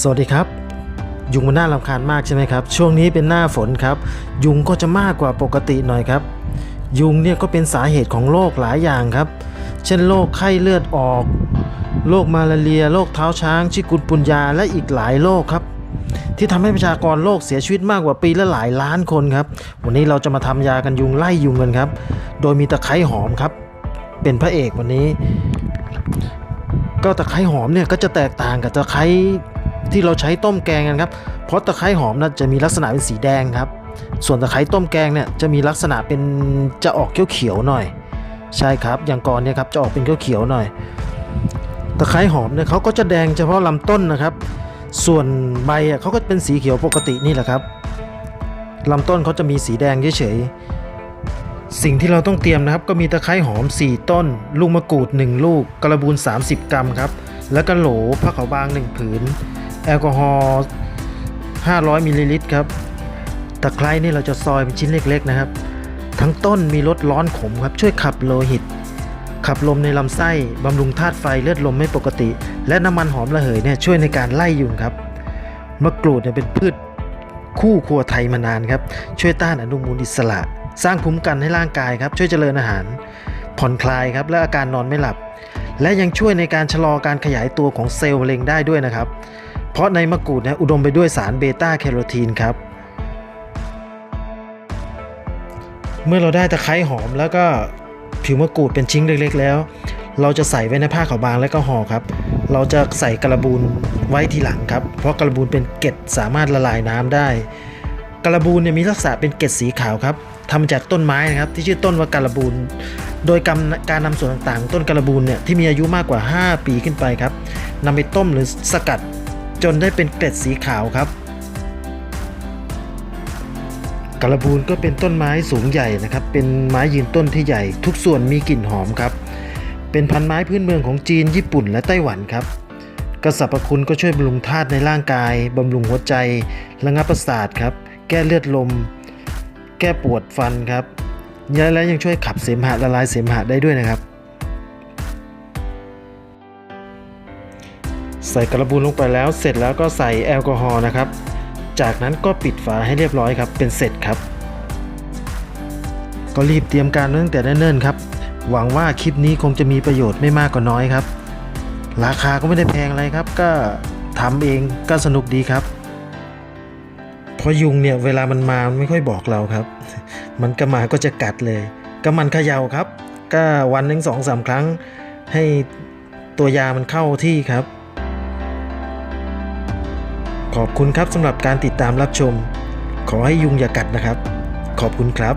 สวัสดีครับ ยุงมันน่ารำคาญมากใช่ไหมครับ ช่วงนี้เป็นหน้าฝนครับ ยุงก็จะมากกว่าปกติหน่อยครับ ยุงเนี่ยก็เป็นสาเหตุของโรคหลายอย่างครับ เช่นโรคไข้เลือดออกโรคมาลาเรียโรคเท้าช้างชิกุนปุญญาและอีกหลายโรคครับ ที่ทำให้ประชากรโลกเสียชีวิตมากกว่าปีละหลายล้านคนครับ วันนี้เราจะมาทำยากันยุงไล่ยุงกันครับ โดยมีตะไคร้หอมครับ เป็นพระเอกวันนี้ ก็ตะไคร้หอมเนี่ยก็จะแตกต่างกับตะไคร้ ที่เราใช้ต้มแกงกันครับ เพราะตะไคร้หอมน่ะจะมีลักษณะเป็นสีแดงครับ ส่วนตะไคร้ต้มแกงเนี่ยจะมีลักษณะเป็นจะออกเขียวๆหน่อย ใช่ครับ อย่างก่อนเนี่ยครับจะออกเป็นเขียวๆหน่อย ตะไคร้หอมเนี่ยเขาก็จะแดงเฉพาะลำต้นนะครับ ส่วนใบอะเขาก็เป็นสีเขียวปกตินี่แหละครับลำต้นเขาจะมีสีแดงเฉยๆ สิ่งที่เราต้องเตรียมนะครับ ก็มีตะไคร้หอม 4 ต้น ลูกมะกรูด 1 ลูก กระบูน 30 กรัมครับ แล้วก็โหลผ้าขาวบาง 1 ผืน แอลกอฮอล์500มิลลิลิตรครับตะไคร้นี่เราจะซอยเป็นชิ้นเล็กๆนะครับ ทั้งต้นมีรสร้อนขมครับ ช่วยขับโลหิต ขับลมในลำไส้บำรุงธาตุไฟเลือดลมไม่ปกติ และน้ำมันหอมระเหยเนี่ยช่วยในการไล่ยุงครับมะกรูดเนี่ยเป็นพืชคู่ครัวไทยมานานครับ ช่วยต้านอนุมูลอิสระ สร้างคุ้มกันให้ร่างกายครับ ช่วยเจริญอาหาร ผ่อนคลายครับและอาการนอนไม่หลับ และยังช่วยในการชะลอการขยายตัวของเซลล์มะเร็งได้ด้วยนะครับ เพราะในมะกรูดเนี่ยอุดมไปด้วยสารเบต้าแคโรทีนครับ เมื่อเราได้ตะไคร้หอมแล้วก็ผิวมะกรูดเป็นชิ้นเล็กๆแล้ว เราจะใส่ไว้ในผ้าขาวบางและก็ห่อครับ เราจะใส่กระบูนไว้ทีหลังครับ เพราะกระบูนเป็นเกล็ดสามารถละลายน้ำได้ กระบูนเนี่ยมีลักษณะเป็นเกล็ดสีขาวครับทำมาจากต้นไม้นะครับที่ชื่อต้นว่ากระบูนโดยการการนำส่วนต่างๆ ต้นกระบูนเนี่ยที่มีอายุมากกว่า 5 ปีขึ้นไปครับนำไปต้มหรือสกัด จนได้เป็นเกล็ดสีขาวครับกระบูนก็เป็นต้นไม้สูงใหญ่นะครับ เป็นไม้ยืนต้นที่ใหญ่ ทุกส่วนมีกลิ่นหอมครับ เป็นพันไม้พื้นเมืองของจีนญี่ปุ่นและไต้หวันครับกระสรรพคุณก็ช่วยบำรุงธาตุในร่างกาย บำรุงหัวใจ ระงับประสาทครับ แก้เลือดลม แก้ปวดฟันครับและยังช่วยขับเสมหะละลายเสมหะได้ด้วยนะครับ ส่กระบูนลงไปแล้วเสร็จแล้วก็ใส่แอลกอฮอล์นะครับ จากนั้นก็ปิดฝาให้เรียบร้อยครับ เป็นเสร็จครับ ก็รีบเตรียมการตั้งแต่เนิ่นๆครับ หวังว่าคลิปนี้คงจะมีประโยชน์ไม่มากก็น้อยครับ ราคาก็ไม่ได้แพงอะไรครับ ก็ทำเองก็สนุกดีครับเพราะยุงเนี่ยเวลามันมามันไม่ค่อยบอกเราครับ มันก็มาก็จะกัดเลย ก็มันเขย่าครับ ก็วันหนึ่งสองสามครั้งให้ตัวยามันเข้าที่ครับ ขอบคุณครับสำหรับการติดตามรับชม ขอให้ยุงอย่ากัดนะครับ ขอบคุณครับ